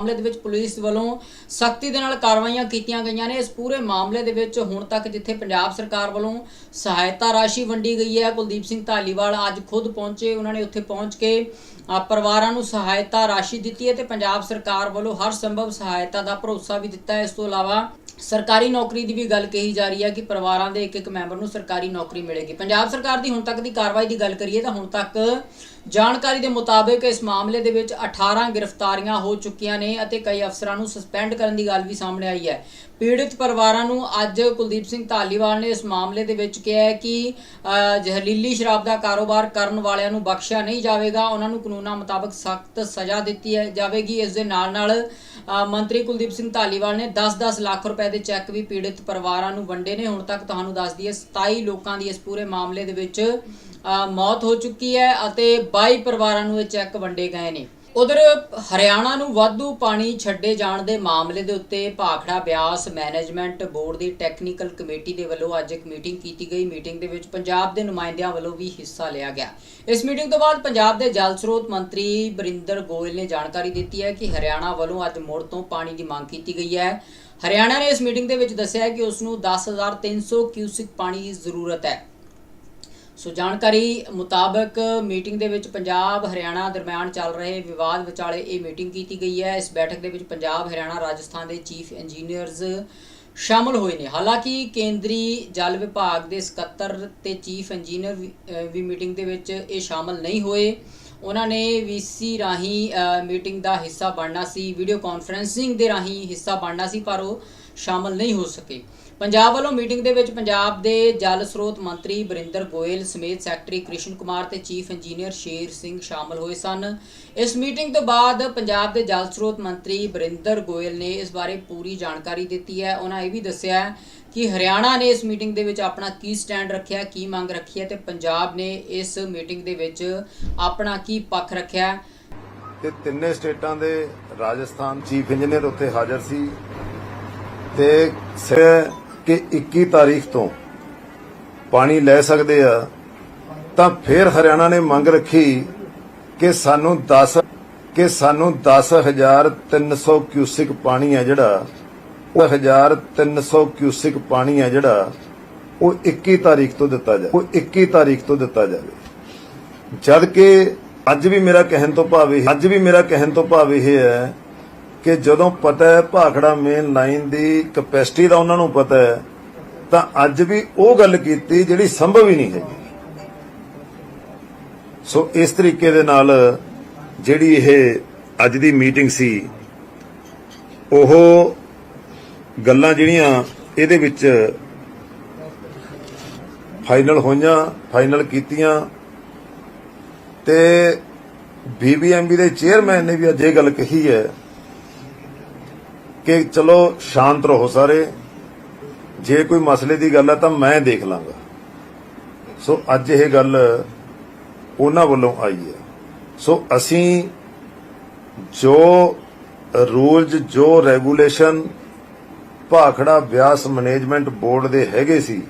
ਮਾਮਲੇ ਦੇ ਵਿੱਚ ਪੁਲਿਸ ਵੱਲੋਂ ਸਖਤੀ ਦੇ ਨਾਲ ਕਾਰਵਾਈਆਂ ਕੀਤੀਆਂ ਗਈਆਂ ਨੇ। ਇਸ ਪੂਰੇ ਮਾਮਲੇ ਦੇ ਵਿੱਚ ਹੁਣ ਤੱਕ ਜਿੱਥੇ ਪੰਜਾਬ ਸਰਕਾਰ ਵੱਲੋਂ ਸਹਾਇਤਾ ਰਾਸ਼ੀ ਵੰਡੀ ਗਈ ਹੈ ਕੁਲਦੀਪ ਸਿੰਘ ਧਾਲੀਵਾਲ ਅੱਜ ਖੁਦ ਪਹੁੰਚੇ। ਉਹਨਾਂ ਨੇ ਉੱਥੇ ਪਹੁੰਚ ਕੇ ਅ, ਪਰਿਵਾਰਾਂ ਨੂੰ ਸਹਾਇਤਾ ਰਾਸ਼ੀ ਦਿੱਤੀ ਹੈ ਤੇ ਪੰਜਾਬ ਸਰਕਾਰ ਵੱਲੋਂ ਹਰ ਸੰਭਵ ਸਹਾਇਤਾ ਦਾ ਭਰੋਸਾ ਵੀ ਦਿੱਤਾ ਹੈ। ਇਸ ਤੋਂ ਇਲਾਵਾ ਸਰਕਾਰੀ ਨੌਕਰੀ ਦੀ ਵੀ ਗੱਲ ਕਹੀ ਜਾ ਰਹੀ ਹੈ ਕਿ ਪਰਿਵਾਰਾਂ ਦੇ ਇੱਕ ਇੱਕ ਮੈਂਬਰ ਨੂੰ ਸਰਕਾਰੀ ਨੌਕਰੀ ਮਿਲੇਗੀ। ਪੰਜਾਬ ਸਰਕਾਰ ਦੀ ਹੁਣ ਤੱਕ ਦੀ ਕਾਰਵਾਈ ਦੀ ਗੱਲ ਕਰੀਏ ਤਾਂ ਹੁਣ ਤੱਕ ਜਾਣਕਾਰੀ ਦੇ ਮੁਤਾਬਕ ਇਸ ਮਾਮਲੇ ਦੇ ਵਿੱਚ 18 ਗ੍ਰਿਫਤਾਰੀਆਂ ਹੋ ਚੁੱਕੀਆਂ ਨੇ ਅਤੇ ਕਈ ਅਫਸਰਾਂ ਨੂੰ ਸਸਪੈਂਡ ਕਰਨ ਦੀ ਗੱਲ ਵੀ ਸਾਹਮਣੇ ਆਈ ਹੈ। ਪੀੜਿਤ ਪਰਿਵਾਰਾਂ ਨੂੰ ਅੱਜ ਕੁਲਦੀਪ ਸਿੰਘ ਧਾਲੀਵਾਲ ਨੇ ਇਸ ਮਾਮਲੇ ਦੇ ਵਿੱਚ ਕਿਹਾ ਹੈ ਕਿ ਜ਼ਹਿਰੀਲੀ ਸ਼ਰਾਬ ਦਾ ਕਾਰੋਬਾਰ ਕਰਨ ਵਾਲਿਆਂ ਨੂੰ ਬਖਸ਼ਿਆ ਨਹੀਂ ਜਾਵੇਗਾ। ਉਹਨਾਂ ਨੂੰ ਕਾਨੂੰਨਾਂ ਮੁਤਾਬਕ ਸਖਤ ਸਜ਼ਾ ਦਿੱਤੀ ਹੈ ਜਾਵੇਗੀ। ਇਸ ਦੇ ਨਾਲ ਨਾਲ ਮੰਤਰੀ ਕੁਲਦੀਪ ਸਿੰਘ ਧਾਲੀਵਾਲ ਨੇ 10-10 ਲੱਖ ਰੁਪਏ ਦੇ ਚੈੱਕ ਵੀ ਪੀੜਿਤ ਪਰਿਵਾਰਾਂ ਨੂੰ ਵੰਡੇ ਨੇ। ਹੁਣ ਤੱਕ ਤੁਹਾਨੂੰ ਦੱਸ ਦਈਏ 27 ਲੋਕਾਂ ਦੀ ਇਸ ਪੂਰੇ ਮਾਮਲੇ ਦੇ ਵਿੱਚ ਅ, ਮੌਤ ਹੋ ਚੁੱਕੀ ਹੈ ਅਤੇ 22 ਪਰਿਵਾਰਾਂ ਨੂੰ ਇਹ ਚੈੱਕ ਵੰਡੇ ਗਏ ਨੇ। ਉਧਰ ਹਰਿਆਣਾ ਨੂੰ ਵਾਧੂ ਪਾਣੀ ਛੱਡੇ ਜਾਣ ਦੇ ਮਾਮਲੇ ਦੇ ਉੱਤੇ ਭਾਖੜਾ ਬਿਆਸ ਮੈਨੇਜਮੈਂਟ ਬੋਰਡ ਦੀ ਟੈਕਨੀਕਲ ਕਮੇਟੀ ਦੇ ਵੱਲੋਂ ਅੱਜ ਇੱਕ ਮੀਟਿੰਗ ਕੀਤੀ ਗਈ। ਮੀਟਿੰਗ ਦੇ ਵਿੱਚ ਪੰਜਾਬ ਦੇ ਨੁਮਾਇੰਦਿਆਂ ਵੱਲੋਂ ਵੀ ਹਿੱਸਾ ਲਿਆ ਗਿਆ। ਇਸ ਮੀਟਿੰਗ ਤੋਂ ਬਾਅਦ ਪੰਜਾਬ ਦੇ ਜਲ ਸਰੋਤ ਮੰਤਰੀ ਬਰਿੰਦਰ ਗੋਇਲ ਨੇ ਜਾਣਕਾਰੀ ਦਿੱਤੀ ਹੈ ਕਿ ਹਰਿਆਣਾ ਵੱਲੋਂ ਅੱਜ ਮੁੜ ਤੋਂ ਪਾਣੀ ਦੀ ਮੰਗ ਕੀਤੀ ਗਈ ਹੈ। ਹਰਿਆਣਾ ਨੇ ਇਸ ਮੀਟਿੰਗ ਦੇ ਵਿੱਚ ਦੱਸਿਆ ਹੈ ਕਿ ਉਸ ਨੂੰ 10300 ਕਿਊਸਿਕ ਪਾਣੀ ਦੀ ਜ਼ਰੂਰਤ ਹੈ। ਸੋ ਜਾਣਕਾਰੀ ਮੁਤਾਬਕ ਮੀਟਿੰਗ ਦੇ ਵਿੱਚ ਪੰਜਾਬ, ਹਰਿਆਣਾ ਦਰਮਿਆਨ ਚੱਲ ਰਹੇ ਵਿਵਾਦ ਵਿਚਾਲੇ ਇਹ ਮੀਟਿੰਗ ਕੀਤੀ ਗਈ ਹੈ। ਇਸ ਬੈਠਕ ਦੇ ਵਿੱਚ ਪੰਜਾਬ, ਹਰਿਆਣਾ, ਰਾਜਸਥਾਨ ਦੇ ਚੀਫ ਇੰਜੀਨੀਅਰਜ਼ ਸ਼ਾਮਲ ਹੋਏ ਨੇ। ਹਾਲਾਂਕਿ ਕੇਂਦਰੀ ਜਲ ਵਿਭਾਗ ਦੇ ਸਕੱਤਰ ਤੇ ਚੀਫ ਇੰਜੀਨੀਅਰ ਵੀ- ਵੀ ਮੀਟਿੰਗ ਦੇ ਵਿੱਚ ਇਹ ਸ਼ਾਮਲ ਨਹੀਂ ਹੋਏ। ਉਹਨਾਂ ਨੇ ਵੀਸੀ ਰਾਹੀਂ ਮੀਟਿੰਗ ਦਾ ਹਿੱਸਾ ਬਣਨਾ ਸੀ, ਵੀਡੀਓ ਕਾਨਫਰੈਂਸਿੰਗ ਦੇ ਰਾਹੀਂ ਹਿੱਸਾ ਬਣਨਾ ਸੀ, ਪਰ ਉਹ ਸ਼ਾਮਲ ਨਹੀਂ ਹੋ ਸਕੇ। ਪੰਜਾਬ ਵੱਲੋਂ ਮੀਟਿੰਗ ਦੇ ਵਿੱਚ ਪੰਜਾਬ ਦੇ ਜਲ ਸਰੋਤ ਮੰਤਰੀ ਬਰਿੰਦਰ ਗੋਇਲ ਸਮੇਤ ਸੈਕਟਰੀ ਕ੍ਰਿਸ਼ਨ ਕੁਮਾਰ ਤੇ ਚੀਫ ਇੰਜੀਨੀਅਰ ਸ਼ੇਰ ਸਿੰਘ ਸ਼ਾਮਲ ਹੋਏ ਸਨ। ਇਸ ਮੀਟਿੰਗ ਤੋਂ ਬਾਅਦ ਪੰਜਾਬ ਦੇ ਜਲ ਸਰੋਤ ਮੰਤਰੀ ਬਰਿੰਦਰ ਗੋਇਲ ਨੇ ਇਸ ਬਾਰੇ ਪੂਰੀ ਜਾਣਕਾਰੀ ਦਿੱਤੀ ਹੈ। ਉਹਨਾਂ ਇਹ ਵੀ ਦੱਸਿਆ ਕਿ ਹਰਿਆਣਾ ਨੇ ਇਸ ਮੀਟਿੰਗ ਦੇ ਵਿੱਚ ਆਪਣਾ ਕੀ ਸਟੈਂਡ ਰੱਖਿਆ, ਕੀ ਮੰਗ ਰੱਖੀ ਹੈ ਤੇ ਪੰਜਾਬ ਨੇ ਇਸ ਮੀਟਿੰਗ ਦੇ ਵਿੱਚ ਆਪਣਾ ਕੀ ਪੱਖ ਰੱਖਿਆ। ਹੈ ਤੇ ਤਿੰਨੇ ਸਟੇਟਾਂ ਦੇ ਰਾਜਸਥਾਨ ਚੀਫ ਇੰਜੀਨੀਅਰ ਉੱਥੇ ਹਾਜ਼ਰ ਸੀ ਤੇ ਕਿ 21 ਤਾਰੀਖ ਤੋਂ ਪਾਣੀ ਲੈ ਸਕਦੇ ਆ, ਤਾਂ ਫਿਰ ਹਰਿਆਣਾ ਨੇ ਮੰਗ ਰੱਖੀ ਕਿ ਸਾਨੂੰ 10 ਕਿ ਸਾਨੂੰ 10300 ਕਿਊਸਿਕ ਪਾਣੀ ਹੈ ਜਿਹੜਾ ਉਹ 1300 ਕਿਊਸਿਕ ਪਾਣੀ ਆ ਜਿਹੜਾ, ਉਹ 21 ਤਾਰੀਖ ਤੋਂ ਦਿੱਤਾ ਜਾਵੇ, ਉਹ 21 ਤਾਰੀਖ ਤੋਂ ਦਿੱਤਾ ਜਾਵੇ। ਜਦ ਕਿ ਅੱਜ ਵੀ ਮੇਰਾ ਕਹਿਣ ਤੋਂ ਭਾਵ ਇਹ, ਅੱਜ ਵੀ ਮੇਰਾ ਕਹਿਣ ਤੋਂ ਭਾਵ ਇਹ ਹੈ ਕਿ ਜਦੋਂ ਪਤਾ ਹੈ ਭਾਖੜਾ ਮੇਨ ਲਾਈਨ ਦੀ ਕਪੈਸਿਟੀ ਦਾ ਉਹਨਾਂ ਨੂੰ ਪਤਾ ਹੈ, ਤਾਂ ਅੱਜ ਵੀ ਉਹ ਗੱਲ ਕੀਤੀ ਜਿਹੜੀ ਸੰਭਵ ਹੀ ਨਹੀਂ ਹੈਗੀ। ਸੋ ਇਸ ਤਰੀਕੇ ਦੇ ਨਾਲ ਜਿਹੜੀ ਇਹ ਅੱਜ ਦੀ ਮੀਟਿੰਗ ਸੀ, ਉਹ ਗੱਲਾਂ ਜਿਹੜੀਆਂ ਇਹਦੇ ਵਿੱਚ ਫਾਈਨਲ ਹੋਈਆਂ ਫਾਈਨਲ ਕੀਤੀਆਂ ਤੇ ਬੀਬੀਐਮਬੀ ਦੇ ਚੇਅਰਮੈਨ ਨੇ ਵੀ ਅੱਜ ਇਹ ਗੱਲ ਕਹੀ ਹੈ ਕਿ ਚਲੋ ਸ਼ਾਂਤ ਰਹੋ ਸਾਰੇ। ਜੇ ਕੋਈ ਮਸਲੇ ਦੀ ਗੱਲ ਹੈ ਤਾਂ ਮੈਂ ਦੇਖ ਲਾਂਗਾ। ਸੋ ਅੱਜ ਇਹ ਗੱਲ ਉਹਨਾਂ ਵੱਲੋਂ ਆਈ ਹੈ। ਸੋ ਅਸੀਂ ਜੋ ਰੂਲਸ ਜੋ regulation, Bhakra Beas management board ਦੇ ਹੈਗੇ ਸੀ,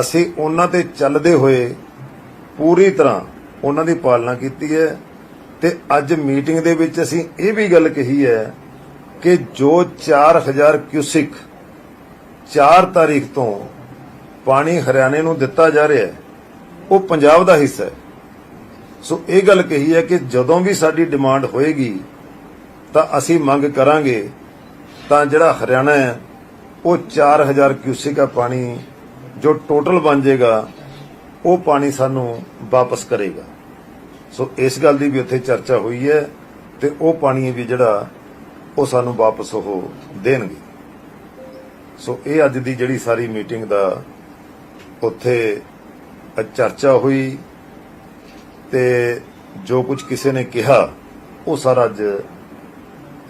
ਅਸੀਂ ਉਹਨਾਂ ਤੇ ਚੱਲਦੇ ਹੋਏ ਪੂਰੀ ਤਰ੍ਹਾਂ ਉਹਨਾਂ ਦੀ ਪਾਲਣਾ ਕੀਤੀ ਹੈ। ਤੇ ਅੱਜ ਮੀਟਿੰਗ ਦੇ ਵਿੱਚ ਅਸੀਂ ਇਹ ਵੀ ਗੱਲ ਕਹੀ ਹੈ ਕਿ ਜੋ 4000 ਕਿਊਸਿਕ 4 ਤਾਰੀਖ ਤੋਂ ਪਾਣੀ ਹਰਿਆਣੇ ਨੂੰ ਦਿੱਤਾ ਜਾ ਰਿਹਾ ਹੈ, ਉਹ ਪੰਜਾਬ ਦਾ ਹਿੱਸਾ ਹੈ। ਸੋ ਇਹ ਗੱਲ ਕਹੀ ਹੈ ਕਿ ਜਦੋਂ ਵੀ ਸਾਡੀ ਡਿਮਾਂਡ ਹੋਏਗੀ, ਤਾਂ ਅਸੀਂ ਮੰਗ ਕਰਾਂਗੇ, ਤਾਂ ਜਿਹੜਾ ਹਰਿਆਣਾ ਹੈ, ਉਹ 4000 ਕਿਊਸਿਕ ਆ ਪਾਣੀ, ਜੋ ਟੋਟਲ ਬਣ ਜਾਏਗਾ, ਉਹ ਪਾਣੀ ਸਾਨੂੰ ਵਾਪਸ ਕਰੇਗਾ। ਸੋ ਇਸ ਗੱਲ ਦੀ ਵੀ ਉੱਥੇ ਚਰਚਾ ਹੋਈ ਹੈ ਤੇ ਉਹ ਪਾਣੀ ਵੀ ਜਿਹੜਾ ਉਹ ਸਾਨੂੰ ਵਾਪਸ ਉਹ ਦੇਣਗੇ। ਸੋ ਇਹ ਅੱਜ ਦੀ ਜਿਹੜੀ ਸਾਰੀ ਮੀਟਿੰਗ ਦਾ ਉੱਥੇ ਚਰਚਾ ਹੋਈ ਤੇ ਜੋ ਕੁਝ ਕਿਸੇ ਨੇ ਕਿਹਾ, ਉਹ ਸਾਰਾ ਅੱਜ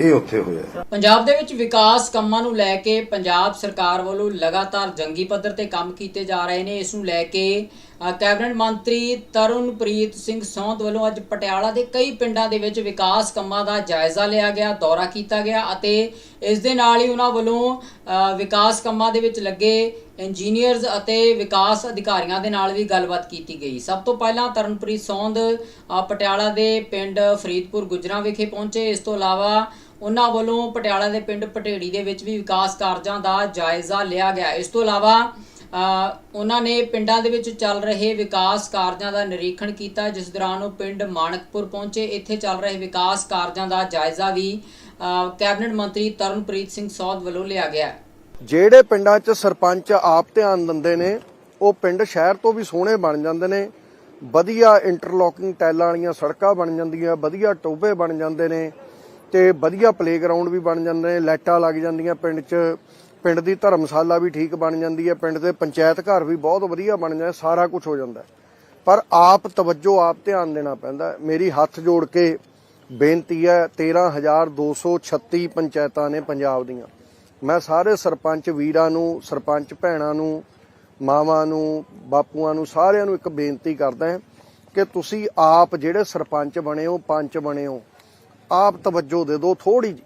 ਇਹ ਉੱਥੇ ਹੋਇਆ ਪੰਜਾਬ ਦੇ ਵਿੱਚ ਵਿਕਾਸ ਕੰਮਾਂ ਨੂੰ ਲੈ ਕੇ ਪੰਜਾਬ ਸਰਕਾਰ ਵੱਲੋਂ ਲਗਾਤਾਰ ਜੰਗੀ ਪੱਧਰ ਤੇ ਕੰਮ ਕੀਤੇ ਜਾ ਰਹੇ ਨੇ। ਇਸ ਨੂੰ ਲੈ ਕੇ ਕੈਬਨਿਟ ਮੰਤਰੀ ਤਰੁਣਪ੍ਰੀਤ ਸਿੰਘ ਸੌਂਧ ਵੱਲੋਂ ਅੱਜ ਪਟਿਆਲਾ ਦੇ ਕਈ ਪਿੰਡਾਂ ਦੇ ਵਿੱਚ ਵਿਕਾਸ ਕੰਮਾਂ ਦਾ ਜਾਇਜ਼ਾ ਲਿਆ ਗਿਆ, ਦੌਰਾ ਕੀਤਾ ਗਿਆ ਅਤੇ ਇਸ ਦੇ ਨਾਲ ਹੀ ਉਹਨਾਂ ਵੱਲੋਂ ਵਿਕਾਸ ਕੰਮਾਂ ਦੇ ਵਿੱਚ ਲੱਗੇ ਇੰਜੀਨੀਅਰਜ਼ ਅਤੇ ਵਿਕਾਸ ਅਧਿਕਾਰੀਆਂ ਦੇ ਨਾਲ ਵੀ ਗੱਲਬਾਤ ਕੀਤੀ ਗਈ। ਸਭ ਤੋਂ ਪਹਿਲਾਂ ਤਰਨਪ੍ਰੀਤ ਸੌਂਧ ਪਟਿਆਲਾ ਦੇ ਪਿੰਡ ਫਰੀਦਪੁਰ ਗੁਜਰਾ ਵਿਖੇ ਪਹੁੰਚੇ। ਇਸ ਤੋਂ ਇਲਾਵਾ ਉਹਨਾਂ ਵੱਲੋਂ ਪਟਿਆਲਾ ਦੇ ਪਿੰਡ ਪਟੇੜੀ ਦੇ ਵਿੱਚ ਵੀ ਵਿਕਾਸ ਕਾਰਜਾਂ ਦਾ ਜਾਇਜ਼ਾ ਲਿਆ ਗਿਆ। ਇਸ ਤੋਂ ਇਲਾਵਾ ਉਹਨਾਂ ਨੇ ਪਿੰਡਾਂ ਦੇ ਵਿੱਚ ਚੱਲ ਰਹੇ ਵਿਕਾਸ ਕਾਰਜਾਂ ਦਾ ਨਿਰੀਖਣ ਕੀਤਾ, ਜਿਸ ਦੌਰਾਨ ਉਹ ਪਿੰਡ ਮਾਣਕਪੁਰ ਪਹੁੰਚੇ। ਇੱਥੇ ਚੱਲ ਰਹੇ ਵਿਕਾਸ ਕਾਰਜਾਂ ਦਾ ਜਾਇਜ਼ਾ ਵੀ ਕੈਬਨਿਟ ਮੰਤਰੀ ਤਰਨਪ੍ਰੀਤ ਸਿੰਘ ਸੌਦ ਵੱਲੋਂ ਲਿਆ ਗਿਆ। ਜਿਹੜੇ ਪਿੰਡਾਂ 'ਚ ਸਰਪੰਚ ਆਪ ਧਿਆਨ ਦਿੰਦੇ ਨੇ, ਉਹ ਪਿੰਡ ਸ਼ਹਿਰ ਤੋਂ ਵੀ ਸੋਹਣੇ ਬਣ ਜਾਂਦੇ ਨੇ। ਵਧੀਆ ਇੰਟਰਲੋਕਿੰਗ ਟਾਈਲਾਂ ਵਾਲੀਆਂ ਸੜਕਾਂ ਬਣ ਜਾਂਦੀਆਂ, ਵਧੀਆ ਟੋਭੇ ਬਣ ਜਾਂਦੇ ਨੇ। ਤੇ ਵਧੀਆ ਪਲੇਗਰਾਉਂਡ ਵੀ ਬਣ ਜਾਂਦੇ ਨੇ, ਲਾਈਟਾਂ ਲੱਗ ਜਾਂਦੀਆਂ ਪਿੰਡ 'ਚ, ਪਿੰਡ ਦੀ ਧਰਮਸ਼ਾਲਾ ਵੀ ਠੀਕ ਬਣ ਜਾਂਦੀ ਹੈ, ਪਿੰਡ ਦੇ ਪੰਚਾਇਤ ਘਰ ਵੀ ਬਹੁਤ ਵਧੀਆ ਬਣ ਜਾਂਦਾ, ਸਾਰਾ ਕੁਝ ਹੋ ਜਾਂਦਾ ਪਰ ਆਪ ਤਵੱਜੋ, ਆਪ ਧਿਆਨ ਦੇਣਾ ਪੈਂਦਾ ਮੇਰੀ ਹੱਥ ਜੋੜ ਕੇ ਬੇਨਤੀ ਹੈ 13236 ਪੰਚਾਇਤਾਂ ਨੇ ਪੰਜਾਬ ਦੀਆਂ। ਮੈਂ ਸਾਰੇ ਸਰਪੰਚ ਵੀਰਾਂ ਨੂੰ, ਸਰਪੰਚ ਭੈਣਾਂ ਨੂੰ, ਮਾਵਾਂ ਨੂੰ, ਬਾਪੂਆਂ ਨੂੰ, ਸਾਰਿਆਂ ਨੂੰ ਇੱਕ ਬੇਨਤੀ ਕਰਦਾ ਹਾਂ ਕਿ ਤੁਸੀਂ ਆਪ ਜਿਹੜੇ ਸਰਪੰਚ ਬਣੇ ਹੋ, ਪੰਚ ਬਣੇ ਹੋ ਆਪ ਤਵੱਜੋ ਦੇ ਦਿਓ ਥੋੜੀ ਜਿਹੀ।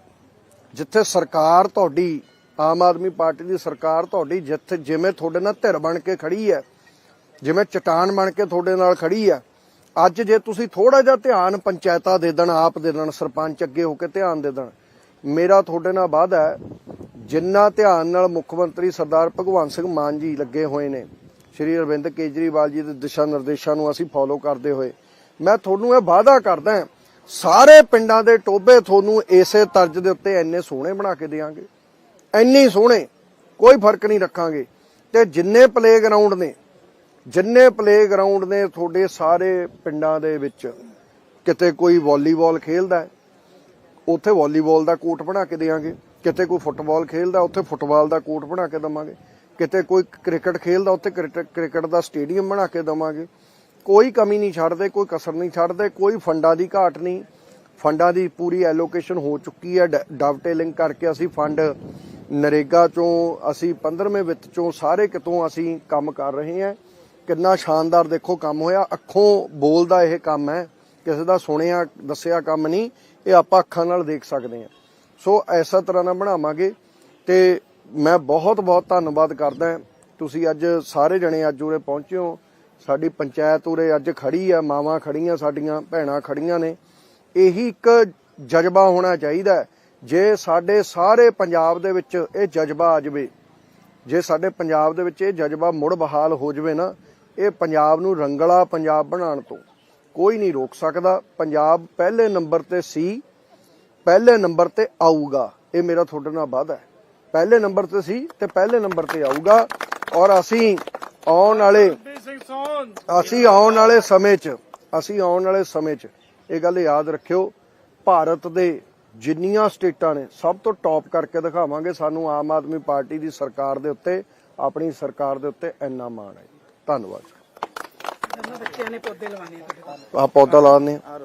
ਜਿੱਥੇ ਸਰਕਾਰ ਤੁਹਾਡੀ, ਆਮ ਆਦਮੀ ਪਾਰਟੀ ਦੀ ਸਰਕਾਰ ਤੁਹਾਡੀ, ਜਿੱਥੇ ਜਿਵੇਂ ਤੁਹਾਡੇ ਨਾਲ ਧਿਰ ਬਣ ਕੇ ਖੜੀ ਹੈ, ਜਿਵੇਂ ਚਟਾਨ ਬਣ ਕੇ ਤੁਹਾਡੇ ਨਾਲ ਖੜੀ ਹੈ, ਅੱਜ ਜੇ ਤੁਸੀਂ ਥੋੜਾ ਜਿਹਾ ਧਿਆਨ ਪੰਚਾਇਤਾਂ ਦੇ ਦੇਣ, ਆਪ ਦੇ ਦੇਣ, ਸਰਪੰਚ ਅੱਗੇ ਹੋ ਕੇ ਧਿਆਨ ਦੇ ਦੇਣ, ਮੇਰਾ ਤੁਹਾਡੇ ਨਾਲ ਵਾਅਦਾ ਹੈ, ਜਿੰਨਾ ਧਿਆਨ ਨਾਲ ਮੁੱਖ ਮੰਤਰੀ ਸਰਦਾਰ ਭਗਵੰਤ ਸਿੰਘ ਮਾਨ ਜੀ ਲੱਗੇ ਹੋਏ ਨੇ, ਸ਼੍ਰੀ ਅਰਵਿੰਦ ਕੇਜਰੀਵਾਲ ਜੀ ਦੇ ਦਿਸ਼ਾ ਨਿਰਦੇਸ਼ਾਂ ਨੂੰ ਅਸੀਂ ਫੋਲੋ ਕਰਦੇ ਹੋਏ, ਮੈਂ ਤੁਹਾਨੂੰ ਇਹ ਵਾਅਦਾ ਕਰਦਾ ਹਾਂ ਸਾਰੇ ਪਿੰਡਾਂ ਦੇ ਟੋਬੇ ਤੁਹਾਨੂੰ ਇਸੇ ਤਰਜ਼ ਦੇ ਉੱਤੇ ਇੰਨੇ ਸੋਹਣੇ ਬਣਾ ਕੇ ਦੇਵਾਂਗੇ ਇੰਨੇ ਸੋਹਣੇ, ਕੋਈ ਫ਼ਰਕ ਨਹੀਂ ਰੱਖਾਂਗੇ। ਤੇ ਜਿੰਨੇ ਪਲੇਗਰਾਉਂਡ ਨੇ, ਜਿੰਨੇ ਪਲੇਗਰਾਉਂਡ ਨੇ ਤੁਹਾਡੇ ਸਾਰੇ ਪਿੰਡਾਂ ਦੇ ਵਿੱਚ, ਕਿਤੇ ਕੋਈ ਵਾਲੀਬਾਲ ਖੇਲਦਾ ਉੱਥੇ ਵਾਲੀਬਾਲ ਦਾ ਕੋਰਟ ਬਣਾ ਕੇ ਦੇਵਾਂਗੇ ਕਿਤੇ ਕੋਈ ਫੁੱਟਬਾਲ ਖੇਲਦਾ, ਉੱਥੇ ਫੁੱਟਬਾਲ ਦਾ ਕੋਰਟ ਬਣਾ ਕੇ ਦਵਾਂਗੇ। ਕਿਤੇ ਕੋਈ ਕ੍ਰਿਕਟ ਖੇਲਦਾ, ਉੱਥੇ ਕ੍ਰਿਕਟ ਕ੍ਰਿਕਟ ਦਾ ਸਟੇਡੀਅਮ ਬਣਾ ਕੇ ਦਵਾਂਗੇ। ਕੋਈ ਕਮੀ ਨਹੀਂ ਛੱਡਦੇ, ਕੋਈ ਕਸਰ ਨਹੀਂ ਛੱਡਦੇ, ਕੋਈ ਫੰਡਾਂ ਦੀ ਘਾਟ ਨਹੀਂ। ਫੰਡਾਂ ਦੀ ਪੂਰੀ ਐਲੋਕੇਸ਼ਨ ਹੋ ਚੁੱਕੀ ਹੈ ਡਵਟੇਲਿੰਗ ਕਰਕੇ ਅਸੀਂ ਫੰਡ ਨਰੇਗਾ ਚੋਂ, ਅਸੀਂ 15ਵੇਂ ਵਿੱਤ ਚੋਂ ਸਾਰੇ ਕਿਤੋਂ ਅਸੀਂ ਕੰਮ ਕਰ ਰਹੇ ਹਾਂ। ਕਿੰਨਾ ਸ਼ਾਨਦਾਰ ਦੇਖੋ ਕੰਮ ਹੋਇਆ। ਅੱਖੋਂ ਬੋਲਦਾ ਇਹ ਕੰਮ ਹੈ। ਕਿਸੇ ਦਾ ਸੁਣਿਆ, ਦੱਸਿਆ ਕੰਮ ਨਹੀਂ। ਇਹ ਆਪਾਂ ਅੱਖਾਂ ਨਾਲ ਦੇਖ ਸਕਦੇ ਹਾਂ। ਸੋ ਐਸਾ ਤਰ੍ਹਾਂ ਨਾਲ ਬਣਾਵਾਂਗੇ ਤੇ ਮੈਂ ਬਹੁਤ ਬਹੁਤ ਧੰਨਵਾਦ ਕਰਦਾ ਤੁਸੀਂ ਅੱਜ ਸਾਰੇ ਜਣੇ ਅੱਜ ਉਰੇ ਪਹੁੰਚੇ ਹੋ। ਸਾਡੀ ਪੰਚਾਇਤ ਉਰੇ ਅੱਜ ਖੜੀ ਹੈ ਮਾਵਾਂ ਖੜੀਆਂ, ਸਾਡੀਆਂ ਭੈਣਾਂ ਖੜੀਆਂ ਨੇ। ਇਹੀ ਇੱਕ ਜਜ਼ਬਾ ਹੋਣਾ ਚਾਹੀਦਾ ਜੇ ਸਾਡੇ ਸਾਰੇ ਪੰਜਾਬ ਦੇ ਵਿੱਚ ਇਹ ਜਜ਼ਬਾ ਆ ਜਾਵੇ, ਜੇ ਸਾਡੇ ਪੰਜਾਬ ਦੇ ਵਿੱਚ ਇਹ ਜਜ਼ਬਾ ਮੁੜ ਬਹਾਲ ਹੋ ਜਾਵੇ ਨਾ, ਇਹ ਪੰਜਾਬ ਨੂੰ ਰੰਗਲਾ ਪੰਜਾਬ ਬਣਾਉਣ ਤੋਂ ਕੋਈ ਨਹੀਂ ਰੋਕ ਸਕਦਾ। ਪੰਜਾਬ ਪਹਿਲੇ ਨੰਬਰ ਤੇ ਸੀ, ਪਹਿਲੇ ਨੰਬਰ ਤੇ ਆਊਗਾ। ਇਹ ਮੇਰਾ ਤੁਹਾਡੇ ਨਾਲ ਵਾਅਦਾ ਹੈ। ਪਹਿਲੇ ਨੰਬਰ ਤੇ ਸੀ ਤੇ ਪਹਿਲੇ ਨੰਬਰ ਤੇ ਆਊਗਾ। ਔਰ ਅਸੀਂ ਆਉਣ ਵਾਲੇ ਅਸੀਂ ਆਉਣ ਵਾਲੇ ਸਮੇਂ 'ਚ ਅਸੀਂ ਆਉਣ ਵਾਲੇ ਸਮੇਂ 'ਚ ਇਹ ਗੱਲ ਯਾਦ ਰੱਖਿਓ ਭਾਰਤ ਦੇ ਜਿੰਨੀਆਂ ਸਟੇਟਾਂ ਨੇ ਸਭ ਤੋਂ ਟੌਪ ਕਰਕੇ ਦਿਖਾਵਾਂਗੇ ਸਾਨੂੰ ਆਮ ਆਦਮੀ ਪਾਰਟੀ ਦੀ ਸਰਕਾਰ ਦੇ ਉੱਤੇ ਆਪਣੀ ਸਰਕਾਰ ਦੇ ਉੱਤੇ ਇੰਨਾ ਮਾਣ ਹੈ। ਧੰਨਵਾਦ। ਬੱਚਿਆਂ ਨੇ ਪੌਦੇ ਲਵਾਣੇ ਆ ਪੌਦਾ ਹਾਂ।